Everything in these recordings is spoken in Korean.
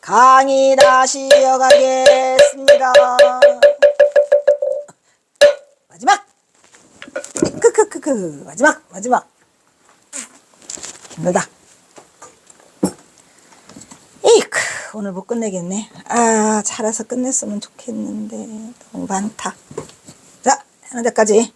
강의 다시 이어가겠습니다. 마지막! 크크크크 마지막 마지막 힘들다. 이크 오늘 못 끝내겠네. 아 잘해서 끝냈으면 좋겠는데 너무 많다. 자 하는 데까지.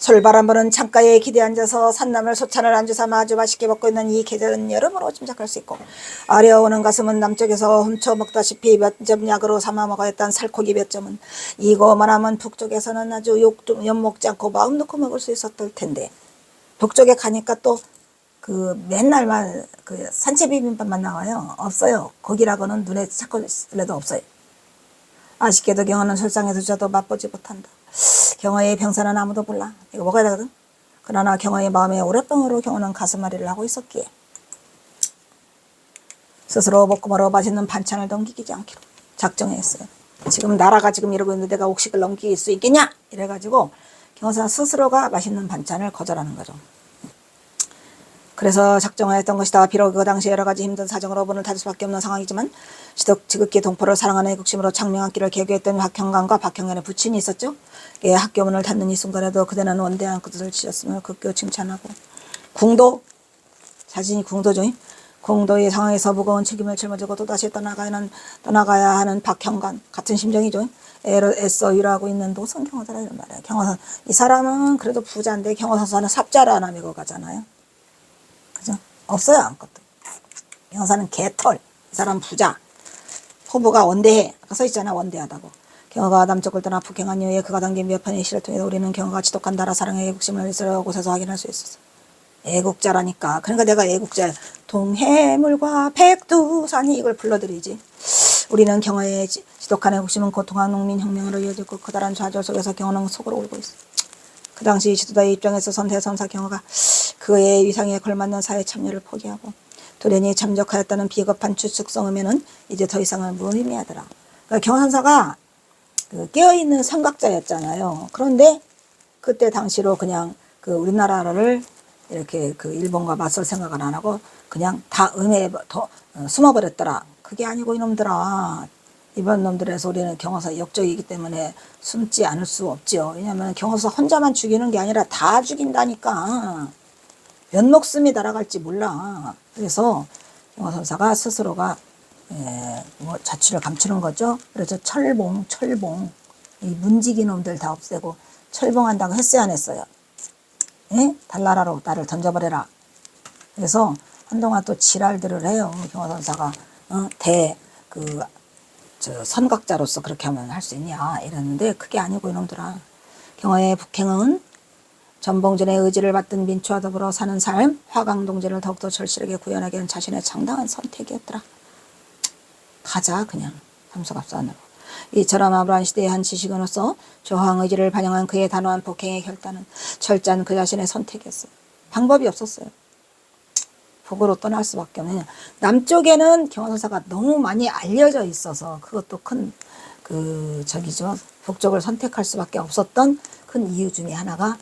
솔바람 부는 창가에 기대 앉아서 산나물 소찬을 안주 삼아 아주 맛있게 먹고 있는 이 계절은 여러모로 짐작할 수 있고 아려오는 가슴은 남쪽에서 훔쳐 먹다시피 몇 점 약으로 삼아 먹어야 했던 살코기 몇 점은 이거만 하면 북쪽에서는 아주 욕좀 엿먹지 않고 마음 놓고 먹을 수 있었을 텐데 북쪽에 가니까 또 그 맨날만 그 산채 비빔밥만 나와요. 없어요. 거기라고는 눈에 찾고래도 없어요. 아쉽게도 경호는 설상에서 저도 맛보지 못한다. 경호의 병사는 아무도 몰라. 이거 먹어야 되거든. 그러나 경호의 마음에 오랫동으로 경호는 가슴앓이를 하고 있었기에 스스로 먹고 말어 맛있는 반찬을 넘기지 않기로 작정했어요. 지금 나라가 지금 이러고 있는데 내가 옥식을 넘길 수 있겠냐? 이래가지고 경호사 스스로가 맛있는 반찬을 거절하는 거죠. 그래서 작정하였던 것이다. 비록 그 당시 여러 가지 힘든 사정으로 문을 닫을 수밖에 없는 상황이지만 지독 지극히 동포를 사랑하는 애국심으로 길을 개교했던 박형관과 박형관의 부친이 있었죠. 예, 학교 문을 닫는 이 순간에도 그대는 원대한 것을 지었음을 극교 칭찬하고 궁도 자신이 궁도죠. 궁도의 상황에서 무거운 책임을 짊어지고 또다시 떠나가야 하는, 떠나가야 하는 박형관 같은 심정이죠. 애를 애써 일하고 있는 노선 경호사라는 말이에요. 경호사 이 사람은 그래도 부자인데 경호사는 삽자를 하나 메고 가잖아요. 없어요 아무것도. 경호사는 개털. 이 사람 부자. 포부가 원대해. 아까 써 있잖아 원대하다고. 경호가 남쪽을 떠나 북행한 이후에 그가 담긴 몇 편의 시를 통해 우리는 경호가 지독한 나라 사랑의 애국심을 있으려 곳에서 확인할 수 있었어. 애국자라니까. 그러니까 내가 애국자 동해물과 백두산이 이걸 불러드리지. 우리는 경호의 지- 지독한 애국심은 고통한 농민혁명으로 이어지고 커다란 좌절 속에서 경호는 속으로 울고 있어. 그 당시 지도자의 입장에서 선대선사 경호가 그의 위상에 걸맞는 사회 참여를 포기하고 돌연히 참적하였다는 비겁한 추측성음에는 이제 더 이상은 무의미하더라. 그러니까 경호선사가 그 깨어있는 선각자였잖아요. 그런데 그때 당시로 그냥 그 우리나라를 이렇게 그 일본과 맞설 생각을 안 하고 그냥 다 음에 더 어, 숨어버렸더라. 그게 아니고 이놈들아. 이번 놈들에서 우리는 경호사 역적이기 때문에 숨지 않을 수 없죠. 왜냐하면 경호사 혼자만 죽이는 게 아니라 다 죽인다니까. 몇 목숨이 날아갈지 몰라. 그래서 경호선사가 스스로가 에, 뭐 자취를 감추는 거죠. 그래서 철봉, 철봉, 이 문지기 놈들 다 없애고 철봉한다고 했어요, 안 했어요? 예? 달나라로 나를 던져버려라. 그래서 한동안 또 지랄들을 해요. 경호선사가 어? 대, 그, 저 선각자로서 그렇게 하면 할 수 있냐 이랬는데 그게 아니고 이놈들아. 경호의 북행은 전봉준의 의지를 받든 민초와 더불어 사는 삶, 화강동지를 더욱더 절실하게 구현하게 한 자신의 장당한 선택이었더라. 가자 그냥 삼수갑산으로. 이처럼 아브라함 시대의 한 지식인으로서 저항 의지를 반영한 그의 단호한 복행의 결단은 철저한 그 자신의 선택이었어요. 방법이 없었어요. 북으로 떠날 수밖에 없는 남쪽에는 경호선사가 너무 많이 알려져 있어서 그것도 큰 그 저기죠 북쪽을 선택할 수밖에 없었던 큰 이유 중에 하나가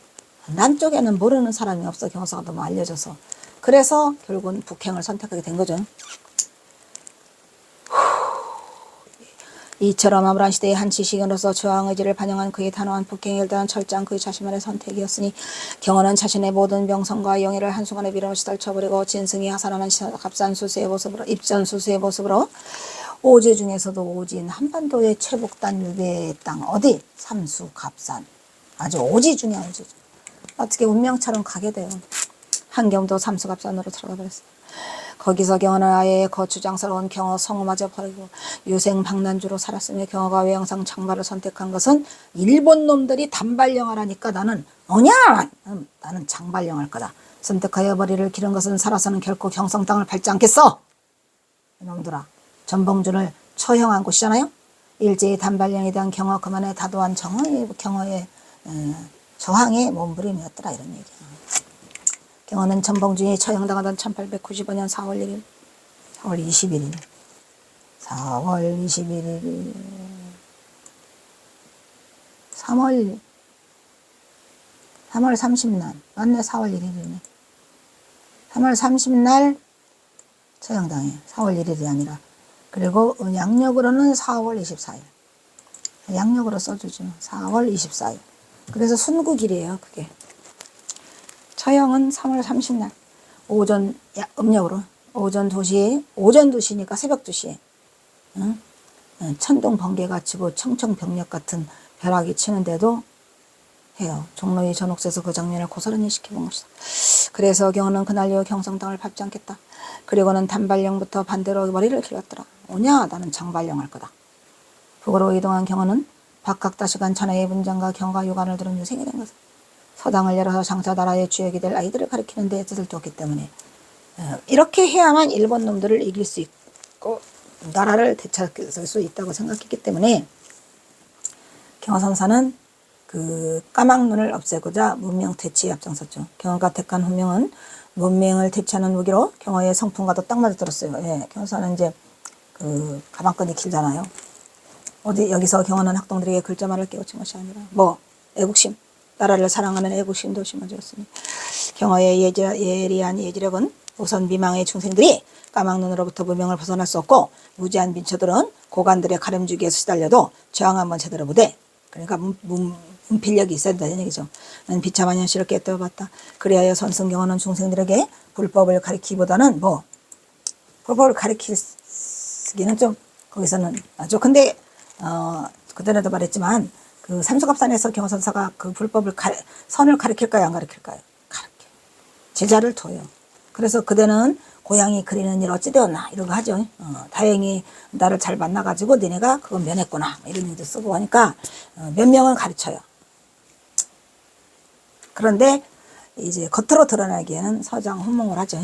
남쪽에는 모르는 사람이 없어. 경호사가 너무 알려져서. 그래서 결국은 북행을 선택하게 된 거죠. 이처럼 아브라함 시대의 한 지식인으로서 저항 의지를 반영한 그의 단호한 북행에 일단 철저한 그의 자신만의 선택이었으니 경호는 자신의 모든 명성과 영예를 한순간에 빌어없이 떨쳐버리고 진승이 하산하는 시- 값싼 수수의 모습으로 입전 수수의 모습으로 오지 중에서도 오진 한반도의 최북단 유배의 땅 어디? 삼수 값산. 아주 오지 중에 오지 중. 어떻게 운명처럼 가게 돼요. 한경도 삼수갑산으로 들어가 버렸어. 거기서 경호는 아예 거추장스러운 경호 성마저 버리고 유생 방난주로 살았으며 경호가 외양상 장발을 선택한 것은 일본 놈들이 단발령을 하니까 나는 어냐 음, 나는 할 거다. 선택하여 머리를 기른 것은 살아서는 결코 경성 땅을 밟지 않겠어. 이놈들아 전봉준을 처형한 곳이잖아요. 일제히 단발령에 대한 경호 그만의 다도한 정의 경호의 에, 저항의 몸부림이었더라 이런 얘기야. 경호는 전봉준이 처형당하던 1895년 4월 1일, 4월 21일, 4월 21일, 3월, 3월 30날, 맞네, 4월 1일이네. 3월 30날 처형당해. 4월 1일이 아니라 그리고 양력으로는 4월 24일. 양력으로 써주죠. 4월 24일. 그래서 순국일이에요, 그게. 처형은 3월 30날. 오전, 야, 음력으로. 오전 2시에, 오전 2시니까 새벽 2시에. 응? 응, 천둥 번개가 치고 청청병력 같은 벼락이 치는데도 해요. 종로의 전옥에서 그 장면을 고스란히 시켜본 것이다. 그래서 경호는 그날 이후 경성당을 밟지 않겠다. 그리고는 단발령부터 반대로 머리를 길렀더라. 오냐 나는 장발령 할 거다. 북으로 이동한 경호는 박학다시간 천하의 분장과 경과 유관을 들은 유생이 된 것은 서당을 열어서 장차 나라의 주역이 될 아이들을 가리키는 데 뜻을 뒀기 때문에 어, 이렇게 해야만 일본 놈들을 이길 수 있고 나라를 되찾을 수 있다고 생각했기 때문에 경화선사는 그 까막눈을 없애고자 문명 퇴치에 앞장섰죠. 경화가 택한 훈명은 문명을 퇴치하는 무기로 경화의 성품과도 딱 맞아들었어요. 예, 경화사는 이제 그 가방끈이 길잖아요. 어디 여기서 경화는 학동들에게 글자만을 깨우친 것이 아니라 뭐 애국심, 나라를 사랑하는 애국심도 심어주었으니 경화의 예지, 예리한 예지력은 우선 미망의 중생들이 까막눈으로부터 무명을 벗어날 수 없고 무지한 민초들은 고관들의 가름주기에서 시달려도 저항 한번 제대로 못해. 그러니까 문, 문, 문필력이 있어야 된다는 얘기죠. 는 비참한 현실을 깨뜨려봤다. 그리하여 선승경화는 중생들에게 불법을 가리키기보다는 뭐 불법을 가리키기는 좀 거기서는 아주 근데 어 그전에도 말했지만 그 삼수갑산에서 경호선사가 그 불법을 가리, 선을 가리킬까요 안 가리킬까요? 가리켜 제자를 둬요. 그래서 그대는 고양이 그리는 일 어찌 되었나 이런 거 하죠. 어, 다행히 나를 잘 만나가지고 너네가 그거 면했구나 뭐 이런 얘기도 쓰고 하니까 어, 몇 명은 가르쳐요. 그런데 이제 겉으로 드러나기에는 서장 혼몽을 하죠.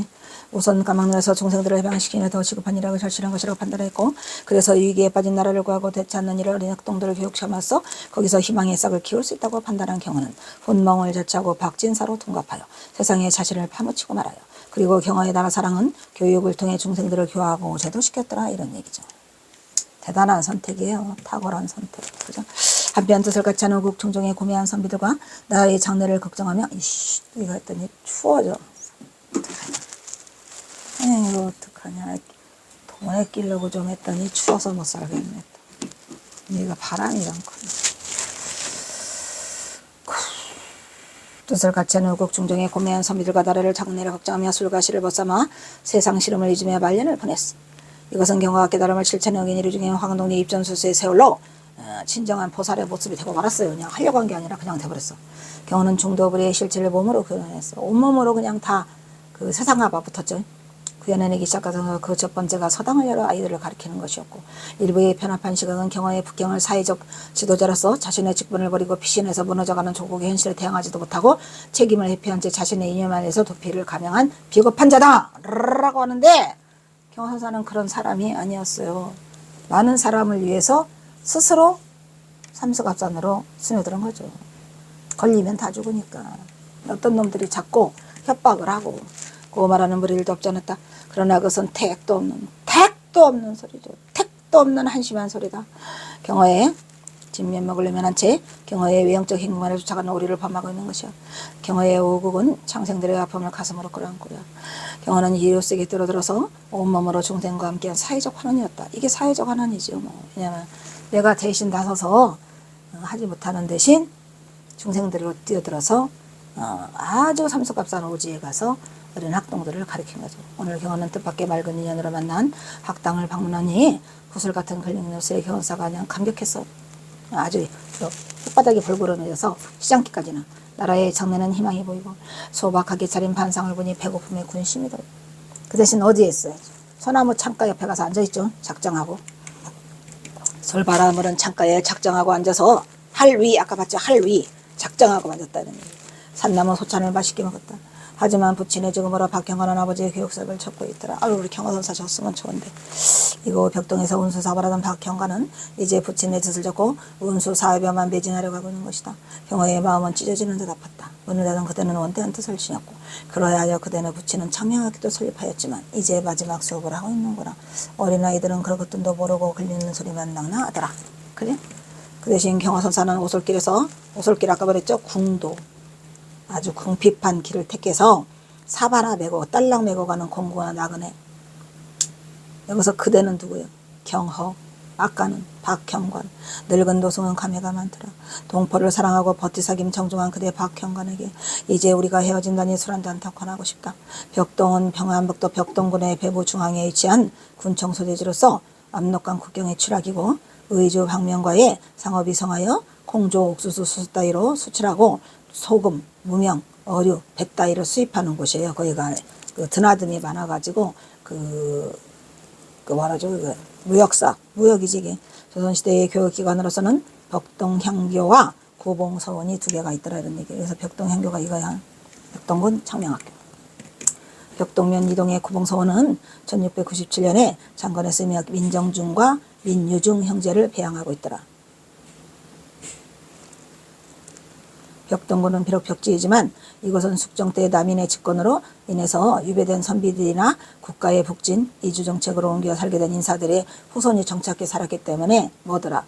우선 까막눈에서 중생들을 해방시키는 더 시급한 일하고 절실한 것이라고 판단했고 그래서 위기에 빠진 나라를 구하고 대치 않는 일을 어린 학동들을 교육시켜서 거기서 희망의 싹을 키울 수 있다고 판단한 경우는 혼몽을 제치하고 박진사로 통갑하여 세상에 자신을 파묻히고 말아요. 그리고 경화의 나라 사랑은 교육을 통해 중생들을 교화하고 제도시켰더라 이런 얘기죠. 대단한 선택이에요. 탁월한 선택. 그죠? 한편 뜻을 같이 하는 국충종의 고매한 선비들과 나의 장래를 걱정하며 이씨 이거 했더니 추워져. 이거 어떡하냐. 돈에 끼려고 좀 했더니 추워서 못 살겠네. 얘가 바람이 많거든. 뜻을 같이 하는 국충종의 고매한 선비들과 나라를 장래를 걱정하며 술과 시를 벗삼아 세상 시름을 잊으며 말년을 보냈어. 이것은 경화가 깨달음을 실천해 어긴 이루 중에 황동리 입전수수의 세월로 어, 진정한 보살의 모습이 되고 말았어요. 그냥 하려고 한 게 아니라 그냥 돼버렸어. 경호는 중도불의 실체를 몸으로 표현했어. 온몸으로 그냥 다 그 세상화가 붙었죠. 구현해내기 시작하서 그첫 번째가 서당을 열어 아이들을 가리키는 것이었고 일부의 편합한 시각은 경화의 북경을 사회적 지도자로서 자신의 직분을 버리고 피신해서 무너져가는 조국의 현실에 대항하지도 못하고 책임을 회피한 채 자신의 이념 안에서 도피를 감행한 비겁한 자다! 라고 하는데 경화사는 그런 사람이 아니었어요. 많은 사람을 위해서 스스로 삼수갑산으로 스며드는 거죠. 걸리면 다 죽으니까. 어떤 놈들이 자꾸 협박을 하고 그 말하는 무리를 덮지 않았다. 그러나 그것은 택도 없는 택도 없는 소리죠. 택도 없는 한심한 소리다. 경화에 진면 먹으려면 한 채 경화의 외형적 행동만을 쫓아가는 오리를 범하고 있는 것이야. 경화의 오국은 창생들의 아픔을 가슴으로 끌어안고야. 경화는 이로스에게 뛰어들어서 온몸으로 중생과 함께한 사회적 환원이었다. 이게 사회적 환원이죠. 뭐. 왜냐하면 내가 대신 나서서 어, 하지 못하는 대신 중생들로 뛰어들어서 어, 아주 삼수값싼 오지에 가서 어린 학동들을 가리킨 거죠. 오늘 경호는 뜻밖의 맑은 인연으로 만난 학당을 방문하니 구슬 같은 글링노스의 경호사가 그냥 감격했어. 아주 저 혓바닥이 벌거름해져서 시장기까지는 나라의 장래는 희망이 보이고 소박하게 차린 반상을 보니 배고픔에 군심이 들어. 그 대신 어디에 있어요? 소나무 창가 옆에 가서 앉아있죠. 작정하고. 솔바람 불은 창가에 작정하고 앉아서 할 위, 아까 봤죠? 할 위. 작정하고 앉았다는 얘기. 산나무 소찬을 맛있게 먹었다. 하지만 부친의 죽음으로 박경관은 아버지의 교육석을 찾고 있더라. 아유, 우리 경화 선사 줬으면 좋은데. 이거 벽동에서 운수 사발하던 박경관은 이제 부친의 뜻을 졌고 운수 사회벼만 매진하려고 하고 있는 것이다. 경화의 마음은 찢어지는 듯 아팠다. 문을 닫은 그대는 원대한 뜻을 지녔고 그러하여 그대는 부친은 청명하게도 설립하였지만 이제 마지막 수업을 하고 있는구나. 어린아이들은 그런 것도 모르고 걸리는 소리만 낭나 하더라. 그래? 그 대신 경화선사는 오솔길에서 오솔길 아까 말했죠? 궁도 아주 궁핍한 길을 택해서 사바나 메고 딸랑 메고 가는 공고나 나그네. 여기서 그대는 누구예요? 박형허 아까는 박형관. 늙은 도승은 감회가 많더라. 동포를 사랑하고 버티사김 정중한 그대 박형관에게 이제 우리가 헤어진다니 술 한잔 더 권하고 싶다. 벽동은 평안북도 벽동군의 배부 중앙에 위치한 군청 소재지로서 압록강 국경의 추락이고 의주 방면과의 상업이 성하여 공조 옥수수 수수 따위로 수출하고 소금 무명 어류 백 따위를 수입하는 곳이에요. 거기가 그 드나듦이 많아가지고 그 그 뭐라죠? 그 무역사 무역이지 조선시대의 교육기관으로서는 벽동향교와 고봉서원이 두 개가 있더라 이런 얘기 그래서 벽동향교가 이거야. 벽동군 창명학교. 벽동면 이동의 고봉서원은 1697년에 장건의 스며 민정중과 민유중 형제를 배양하고 있더라 벽동군은 비록 벽지이지만 이곳은 숙정 때 남인의 집권으로 인해서 유배된 선비들이나 국가의 북진, 이주 정책으로 옮겨 살게 된 인사들의 후손이 정착해 살았기 때문에 뭐더라?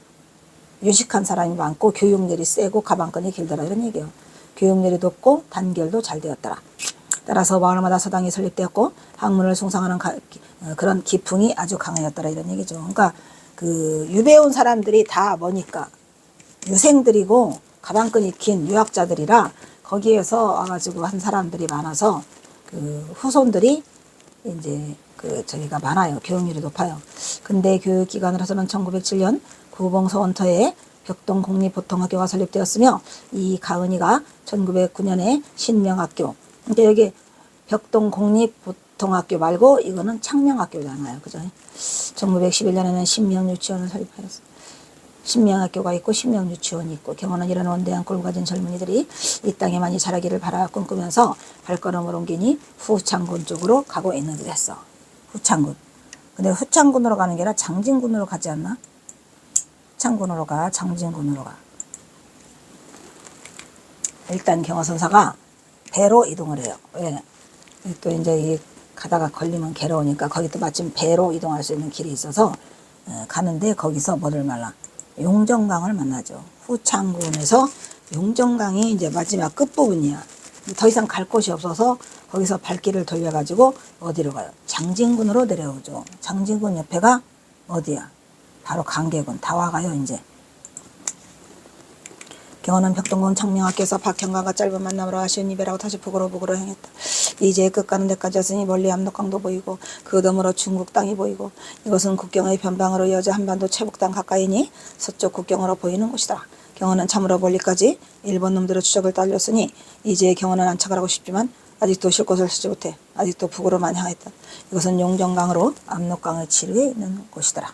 유식한 사람이 많고 교육열이 세고 가방끈이 길더라 이런 얘기예요. 교육열이 높고 단결도 잘 되었더라. 따라서 마을마다 서당이 설립되었고 학문을 숭상하는 가- 기- 어, 그런 기풍이 아주 강하였더라 이런 얘기죠. 그러니까 그 유배 온 사람들이 다 뭐니까 유생들이고 가방끈이 긴 유학자들이라 거기에서 와가지고 한 사람들이 많아서 그 후손들이 이제 그 저기가 많아요. 교육률이 높아요. 근대 교육기관으로서는 1907년 구봉서원터에 벽동 공립보통학교가 설립되었으며 이 가은이가 1909년에 신명학교. 근데 여기 벽동 공립보통학교 말고 이거는 창명학교잖아요. 그죠? 1911년에는 신명유치원을 설립하였어요. 신명학교가 있고 신명유치원이 있고 경원은 이런 원대한 꼴 가진 젊은이들이 이 땅에 많이 자라기를 바라 꿈꾸면서 발걸음을 옮기니 후창군 쪽으로 가고 있는 그랬어. 후창군. 근데 후창군으로 가는 게 아니라 장진군으로 가지 않나? 후창군으로 가, 장진군으로 가. 일단 경화선사가 배로 이동을 해요. 왜? 또 이제 이 가다가 걸리면 괴로우니까 거기 또 마침 배로 이동할 수 있는 길이 있어서 어, 가는데 거기서 뭐를 말라? 용정강을 만나죠. 후창군에서 용정강이 이제 마지막 끝부분이야. 더 이상 갈 곳이 없어서 거기서 발길을 돌려가지고 어디로 가요? 장진군으로 내려오죠. 장진군 옆에가 어디야? 바로 강계군. 다 와가요, 이제. 경호는 벽동군 창명학교에서 박형관과 짧은 만남으로 아쉬운 이별하고 다시 북으로 북으로 향했다. 이제 끝 가는 데까지 왔으니 멀리 압록강도 보이고 그 너머로 중국 땅이 보이고 이것은 국경의 변방으로 이어져 한반도 최북 땅 가까이니 서쪽 국경으로 보이는 곳이다. 경호는 참으로 멀리까지 일본 놈들의 추적을 딸렸으니 이제 경호는 안착을 하고 싶지만 아직도 쉴 곳을 찾지 못해 아직도 북으로만 향했다. 이것은 용정강으로 압록강의 지류에 있는 곳이더라.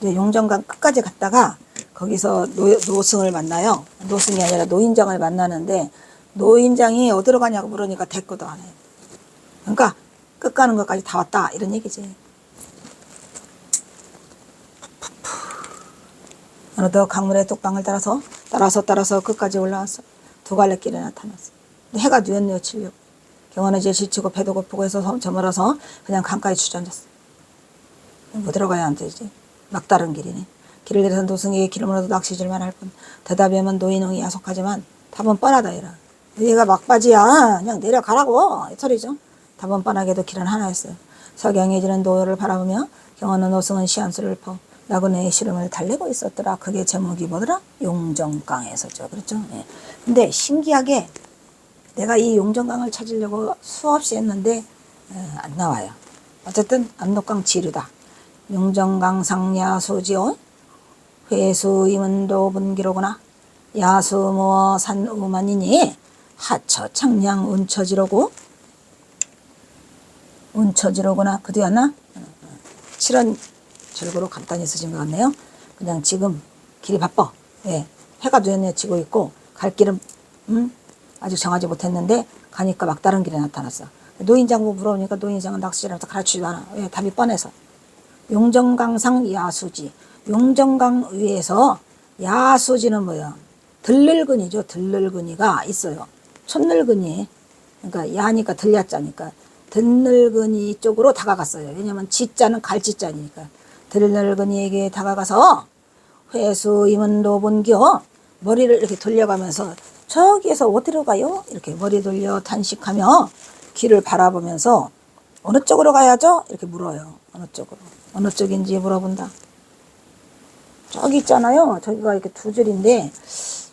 이제 용정강 끝까지 갔다가 거기서 노, 노승을 만나요. 노승이 아니라 노인장을 만나는데 노인장이 어디로 가냐고 물으니까 대꾸도 안 해. 그러니까 끝 가는 것까지 다 왔다 이런 얘기지. 어느덧 강물의 뚝방을 따라서 따라서 따라서 끝까지 올라왔어. 두 갈래 길에 나타났어. 해가 뉘엿뉘엿 치려고. 경원은 이제 지치고 배도 고프고 해서 섬- 저물어서 그냥 강가에 주저앉았어. 뭐 들어가야 안 되지. 막다른 길이네. 길을 내려선 도승에게 물어도 낚시질만 할 뿐. 대답이 오면 노인웅이 야속하지만 답은 뻔하다 이라. 얘가 막바지야. 그냥 내려가라고. 이 소리죠. 답은 뻔하게도 길은 하나였어요. 석양해지는 노을을 바라보며 경원은 노승은 시한수를 퍼 나그네의 시름을 달래고 있었더라. 그게 제목이 뭐더라? 용정강에서죠. 그렇죠? 예. 근데 신기하게 내가 이 용정강을 찾으려고 수없이 했는데 에, 안 나와요. 어쨌든 압록강 지류다. 용정강 상야수지요. 회수 임은도 분기로구나. 야수 모어 산 우만이니 하처 창량 운처지로고 운처지로구나. 그 뒤였나? 실은 절구로 간단히 쓰신 것 같네요. 그냥 지금 길이 바빠. 예. 해가 뉘엿뉘엿 지고 있고 갈 길은 음, 아직 정하지 못했는데 가니까 막다른 길에 나타났어. 노인장고 물어보니까 노인장은 낚시라도 가르치지도 않아. 왜? 답이 뻔해서. 용정강상 야수지. 용정강 위에서 야수지는 뭐야? 들늙은이죠. 들늙은이가 있어요. 촌늙은이. 그러니까 야니까 들야자니까 듣늙은이 쪽으로 다가갔어요. 왜냐면 지자는 갈지자니까. 들늙은이에게 다가가서 회수 임은도 본겨 머리를 이렇게 돌려가면서 저기에서 어디로 가요? 이렇게 머리 돌려 탄식하며 길을 바라보면서 어느 쪽으로 가야죠? 이렇게 물어요. 어느 쪽으로 어느 쪽인지 물어본다. 저기 있잖아요. 저기가 이렇게 두 줄인데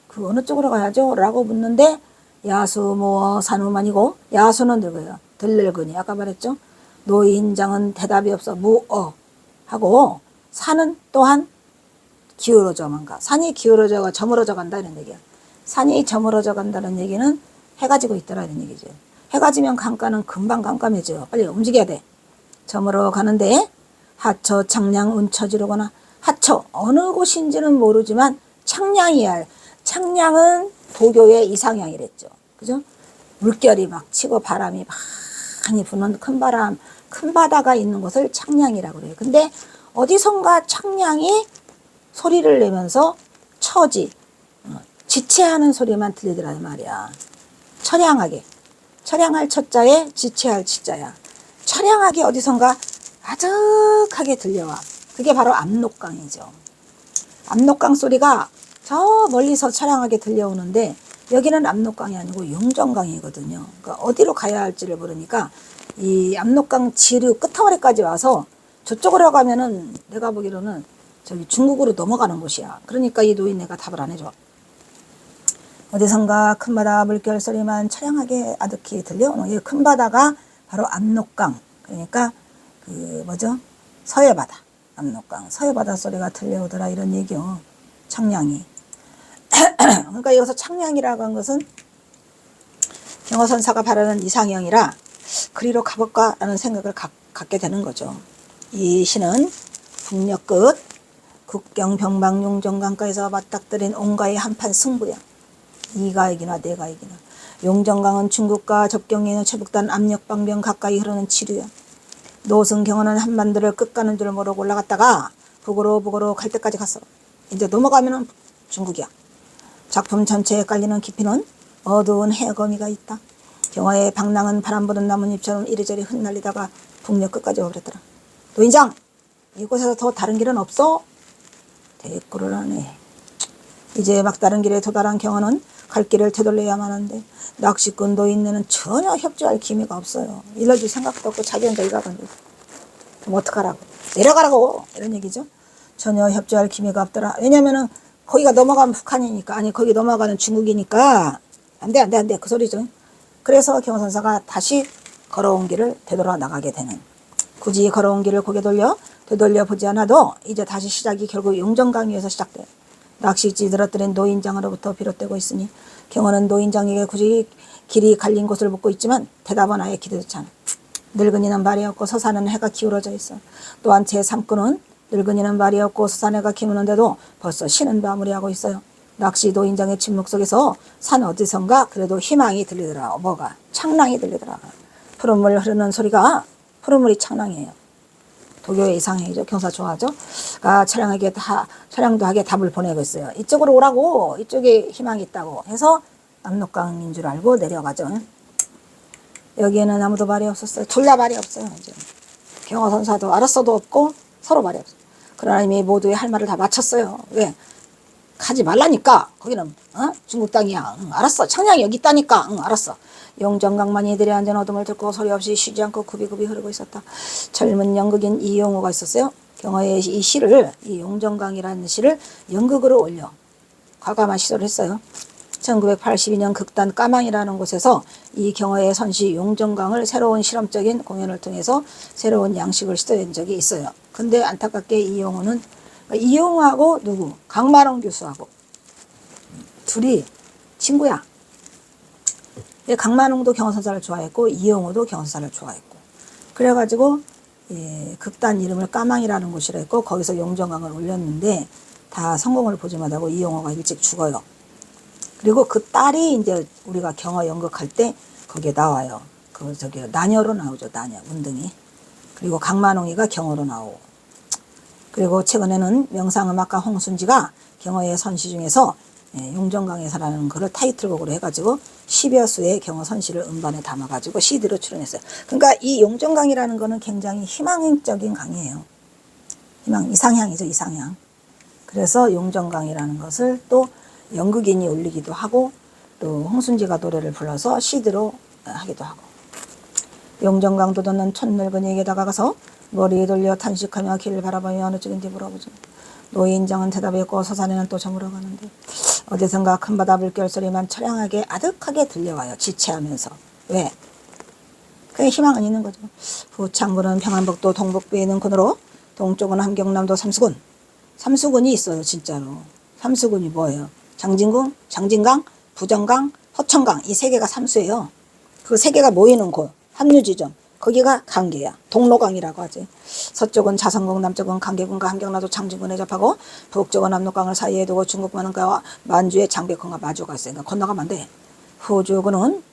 그 어느 쪽으로 가야죠? 라고 묻는데 야수 뭐 산후만이고 야수는 누구예요? 들늙은이 아까 말했죠? 노인장은 대답이 없어 무어 하고 산은 또한 기울어져만 가. 산이 기울어져가 저물어져 간다 이런 얘기야. 산이 저물어져 간다는 얘기는 해가 지고 있더라 이런 얘기죠. 해가 지면 강가는 금방 깜깜해져요. 빨리 움직여야 돼. 저물어 가는데 하처 창량 운처지르거나 하처 어느 곳인지는 모르지만 창량이야. 창량은 도교의 이상향이랬죠. 그죠? 물결이 막 치고 바람이 많이 부는 큰 바람, 큰 바다가 있는 곳을 창량이라고 그래요. 근데 어디선가 창량이 소리를 내면서 처지, 어, 지체하는 소리만 들리더라 이 말이야. 처량하게. 처량할 첫자에 지체할 지자야. 처량하게 어디선가 아득하게 들려와. 그게 바로 압록강이죠. 압록강 소리가 저 멀리서 처량하게 들려오는데 여기는 압록강이 아니고 용정강이거든요. 그러니까 어디로 가야 할지를 모르니까 이 압록강 지류 끝머리까지 와서 저쪽으로 가면은 내가 보기로는 저기 중국으로 넘어가는 곳이야. 그러니까 이 노인네가 답을 안 해줘. 어디선가 큰 바다 물결 소리만 처량하게 아득히 들려오는 이 큰 바다가 바로 압록강. 그러니까 그 뭐죠? 서해바다. 압록강. 서해바다 소리가 들려오더라 이런 얘기요. 창량이. 그러니까 여기서 창량이라고 한 것은 경호선사가 바라는 이상형이라 그리로 가볼까 하는 생각을 갖, 갖게 되는 거죠. 이 시는 북녘 끝 국경 병방 용정강가에서 맞닥뜨린 온가의 한판 승부야. 이가 이기나 내가 이기나. 용정강은 중국과 접경에 있는 최북단 압력방병 가까이 흐르는 지류야. 노승경은 한반도를 끝 가는 줄 모르고 올라갔다가 북으로 북으로 갈 때까지 갔어. 이제 넘어가면은 중국이야. 작품 전체에 깔리는 깊이는 어두운 해거미가 있다. 경화의 방랑은 바람 부는 나뭇잎처럼 이리저리 흩날리다가 북녘 끝까지 오버렸더라. 노인장, 이곳에서 더 다른 길은 없어? 대꾸를 하네. 이제 막 다른 길에 도달한 경화는 갈 길을 되돌려야만 하는데 낚시꾼 노인네는 전혀 협조할 기미가 없어요. 일러줄 생각도 없고 자기 혼자 일가건데 그럼 어떡하라고 내려가라고 이런 얘기죠. 전혀 협조할 기미가 없더라. 왜냐면은 거기가 넘어가면 북한이니까 아니 거기 넘어가는 중국이니까 안돼 안돼 안돼 그 소리죠. 그래서 경선사가 다시 걸어온 길을 되돌아 나가게 되는 굳이 걸어온 길을 고개 돌려 되돌려 보지 않아도 이제 다시 시작이 결국 용정강 위에서 시작돼요. 낚시지 늘어뜨린 노인장으로부터 비롯되고 있으니 경호는 노인장에게 굳이 길이 갈린 곳을 묻고 있지만 대답은 아예 기대조차 않아. 늙은이는 말이 없고 서산은 해가 기울어져 있어. 또한 제 삼꾼은 늙은이는 말이 없고 서산해가 기무는데도 벌써 쉬는 마무리하고 있어요. 낚시 노인장의 침묵 속에서 산 어디선가 그래도 희망이 들리더라. 뭐가? 창랑이 들리더라. 푸른 물 흐르는 소리가 푸른 물이 창랑이에요. 도교의 이상형이죠. 경사 좋아하죠. 아, 차량에게 다, 차량도 하게 답을 보내고 있어요. 이쪽으로 오라고, 이쪽에 희망이 있다고 해서 압록강인 줄 알고 내려가죠. 여기에는 아무도 말이 없었어요. 둘 다 말이 없어요. 이제. 경호 선사도 알았어도 없고 서로 말이 없어요. 그러나 이미 모두의 할 말을 다 마쳤어요. 왜? 가지 말라니까. 거기는 어? 중국 땅이야. 응, 알았어. 청량이 여기 있다니까. 응, 알았어. 용정강만이 이들의 안전 어둠을 듣고 소리 없이 쉬지 않고 굽이굽이 흐르고 있었다. 젊은 연극인 이용호가 있었어요. 경화의 이 시를 이 용정강이라는 시를 연극으로 올려 과감한 시도를 했어요. 1982년 극단 까망이라는 곳에서 이 경화의 선시 용정강을 새로운 실험적인 공연을 통해서 새로운 양식을 시도한 적이 있어요. 근데 안타깝게 이용호는 이용호하고 누구? 강마롱 교수하고 둘이 친구야. 예, 강만웅도 경호선사를 좋아했고 이영호도 경호선사를 좋아했고 그래가지고 예, 극단 이름을 까망이라는 곳이라 했고 거기서 용정강을 올렸는데 다 성공을 보지 못하고 이영호가 일찍 죽어요. 그리고 그 딸이 이제 우리가 경호 연극할 때 거기에 나와요. 그 저기 나녀로 나오죠. 나녀 운등이. 그리고 강만웅이가 경호로 나오고 그리고 최근에는 명상음악가 홍순지가 경호의 선시 중에서 예, 용정강에서라는 거를 타이틀곡으로 해가지고 10여 수의 경호 선시를 음반에 담아가지고 CD로 출연했어요. 그러니까 이 용정강이라는 거는 굉장히 희망적인 강이에요. 희망, 이상향이죠, 이상향. 그래서 용정강이라는 것을 또 연극인이 올리기도 하고 또 홍순지가 노래를 불러서 CD로 하기도 하고 용정강 도도는 촌 늙은이에게 다가가서 머리 돌려 탄식하며 길을 바라보며 어느 쪽인지 물어보죠. 노인장은 대답했고 서산에는 또 저물어 가는데 어디선가 큰 바다 물결 소리만 처량하게 아득하게 들려와요. 지체하면서. 왜? 그게 희망은 있는 거죠. 후창군은 평안북도 동북부에 있는 군으로 동쪽은 함경남도 삼수군. 삼수군이 있어요, 진짜로. 삼수군이 뭐예요? 장진군, 장진강, 부정강, 허천강 이 세 개가 삼수예요. 그 세 개가 모이는 곳, 합류 지점. 거기가 강계야. 동로강이라고 하지. 서쪽은 자성군, 남쪽은 강계군과 함경남도 장진군에 접하고 북쪽은 압록강을 사이에 두고 중국 만원가와 만주의 장백군과 마주가 있으니까 건너가면 안 돼. 후주군은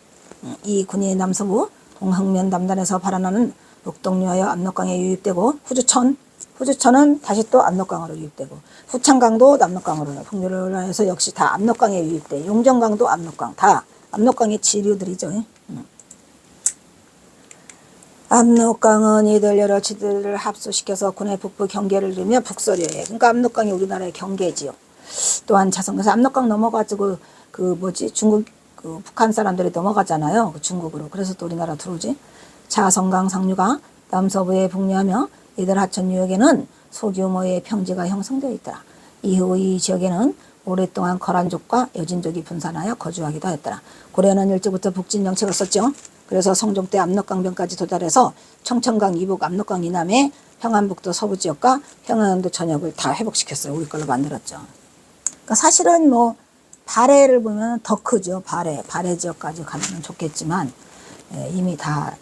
이 군이 남서부 동흥면 남단에서 발안하는 녹동류하여 압록강에 유입되고 후주천 후주천은 다시 또 압록강으로 유입되고 후창강도 압록강으로 풍류를 해서 역시 다 압록강에 유입돼 용정강도 압록강 다 압록강의 지류들이죠. 음. 압록강은 이들 여러 지들을 합수시켜서 군의 북부 경계를 이루며 북서려해. 그러니까 압록강이 우리나라의 경계지요. 또한 자성에서 압록강 넘어가지고 그 뭐지 중국 그 북한 사람들이 넘어가잖아요. 그 중국으로. 그래서 또 우리나라 들어오지. 자성강 상류가 남서부에 북류하며 이들 하천 유역에는 소규모의 평지가 형성되어 있더라. 이후 이 지역에는 오랫동안 거란족과 여진족이 분산하여 거주하기도 했더라. 고려는 일제부터 북진 정책을 썼죠. 그래서 성종 때 압록강변까지 도달해서 청천강 이북 압록강 이남의 평안북도 서부 지역과 평안도 전역을 다 회복시켰어요. 우리 걸로 만들었죠. 그러니까 사실은 뭐 발해를 보면 더 크죠. 발해, 발해 지역까지 가면 좋겠지만 예, 이미 다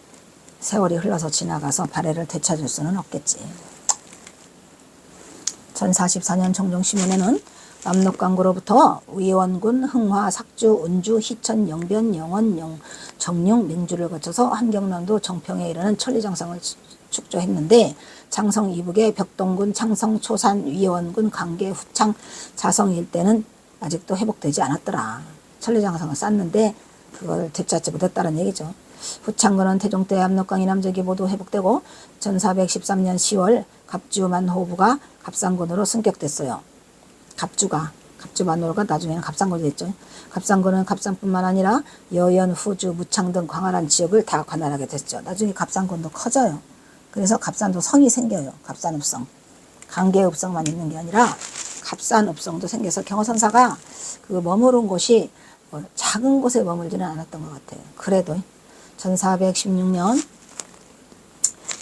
세월이 흘러서 지나가서 발해를 되찾을 수는 없겠지. 1044년 정종신문에는 압록강구로부터 위원군, 흥화, 삭주, 운주, 희천, 영변, 영원, 영, 정룡, 민주를 거쳐서 함경남도 정평에 이르는 천리장성을 축조했는데 장성 이북의 벽동군, 창성, 초산, 위원군, 강계, 후창, 자성 일대는 아직도 회복되지 않았더라. 천리장성을 쌓는데 그걸 되찾지 못했다는 얘기죠. 후창군은 태종 때 압록강 이 남적이 모두 회복되고 1413년 10월 갑주만 호부가 갑상군으로 승격됐어요. 갑주가 갑주만호가 나중에는 갑상군이 됐죠. 갑상군은 갑상뿐만 아니라 여연, 후주, 무창 등 광활한 지역을 다 관할하게 됐죠. 나중에 갑상군도 커져요. 그래서 갑산도 성이 생겨요. 갑산읍성. 강계읍성만 있는 게 아니라 갑산읍성도 생겨서 경호선사가 그 머무른 곳이 뭐 작은 곳에 머물지는 않았던 것 같아요. 그래도 1416년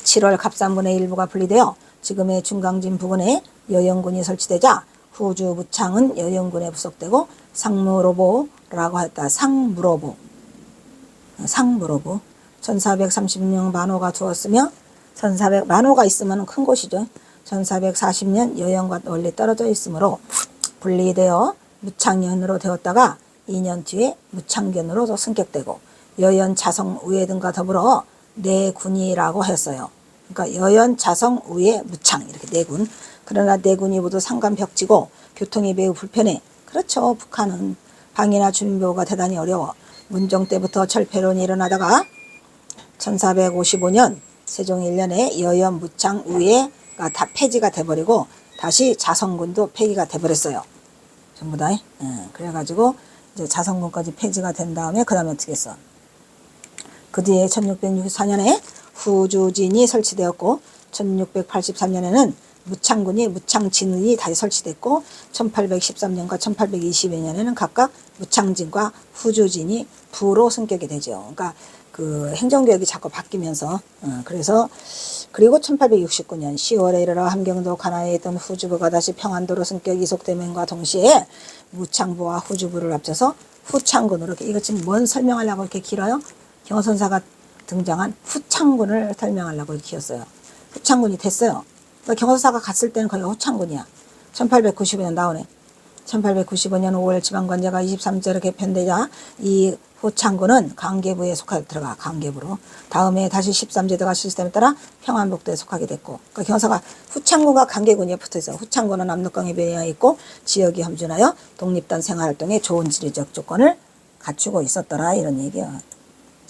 7월 갑산군의 일부가 분리되어 지금의 중강진 부근에 여영군이 설치되자 후주 부창은 여영군에 부속되고 상무로보라고 했다. 상무로보. 상무로보. 1436년 만호가 두었으며 1400 만호가 있으면 큰 곳이죠. 1440년 여영과 멀리 떨어져 있으므로 분리되어 무창년으로 되었다가 2년 뒤에 무창견으로 승격되고 여연 자성 우예 등과 더불어 내군이라고 했어요. 그러니까 여연 자성 우예 무창 이렇게 네 군. 그러나 네 군이 모두 상간 벽지고 교통이 매우 불편해. 그렇죠. 북한은 방이나 주민보호가 대단히 어려워. 문종 때부터 철폐론이 일어나다가 1455년 세종 1년에 여연 무창 우예가 다 폐지가 돼버리고 다시 자성군도 폐기가 돼버렸어요. 전부 다. 예, 그래가지고 이제 자성군까지 폐지가 된 다음에 그 다음에 어떻게 했어? 그 뒤에 1664년에 후주진이 설치되었고 1683년에는 무창군이 무창진이 다시 설치됐고 1813년과 1822년에는 각각 무창진과 후주진이 부로 승격이 되죠. 그러니까 그 행정개혁이 자꾸 바뀌면서 어, 그래서 그리고 1869년 10월에 이르러 함경도 관하에 있던 후주부가 다시 평안도로 승격 이속됨과 동시에 무창부와 후주부를 합쳐서 후창군으로 이거 지금 뭔 설명하려고 이렇게 길어요? 경호선사가 등장한 후창군을 설명하려고 키웠어요. 후창군이 됐어요. 그러니까 경호사가 갔을 때는 거의 후창군이야. 1895년 나오네. 1895년 5월 지방관제가 23제로 개편되자 이 후창군은 강계부에 속하게 들어가 강계부로 다음에 다시 13제도가 시스템에 따라 평안북도에 속하게 됐고 그러니까 경사가 후창군과 강계군이 붙어 있어 후창군은 압록강에 배어 있고 지역이 험준하여 독립단 생활활동에 좋은 지리적 조건을 갖추고 있었더라 이런 얘기야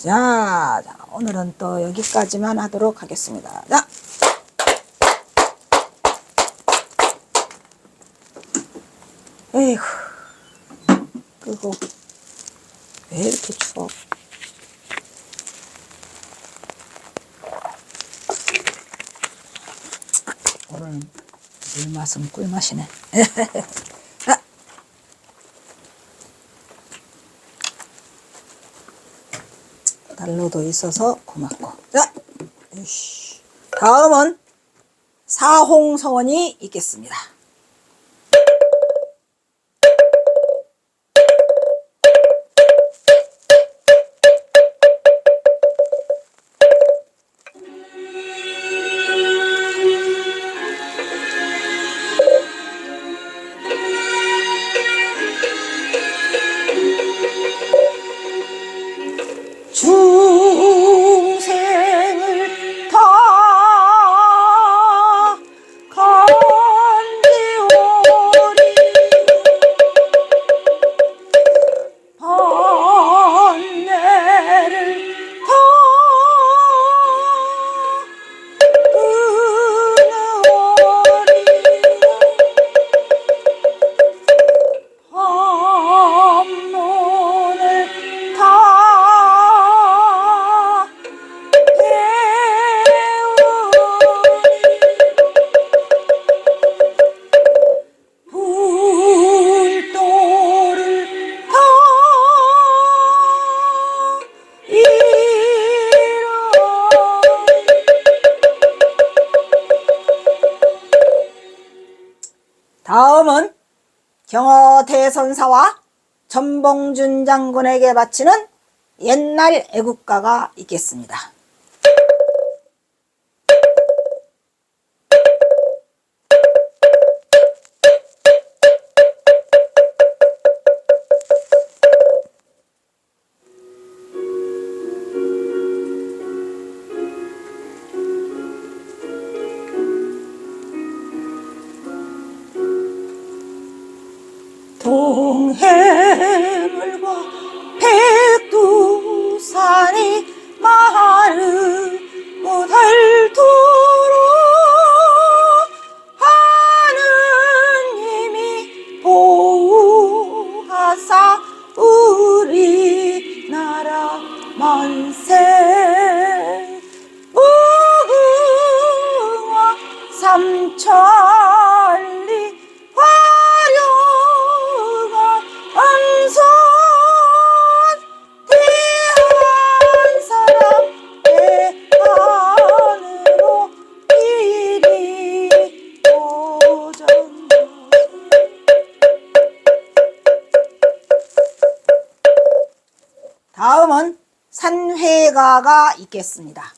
자, 자, 오늘은 또 여기까지만 하도록 하겠습니다. 자. 에휴. 그거 왜 이렇게 추워? 오늘 물맛은 꿀맛이네. 달러도 있어서 고맙고. 자, 다음은 사홍서원이 있겠습니다. 대선사와 전봉준 장군에게 바치는 옛날 애국가가 있겠습니다. 동해물과 백두산이 마른 효과가 있겠습니다.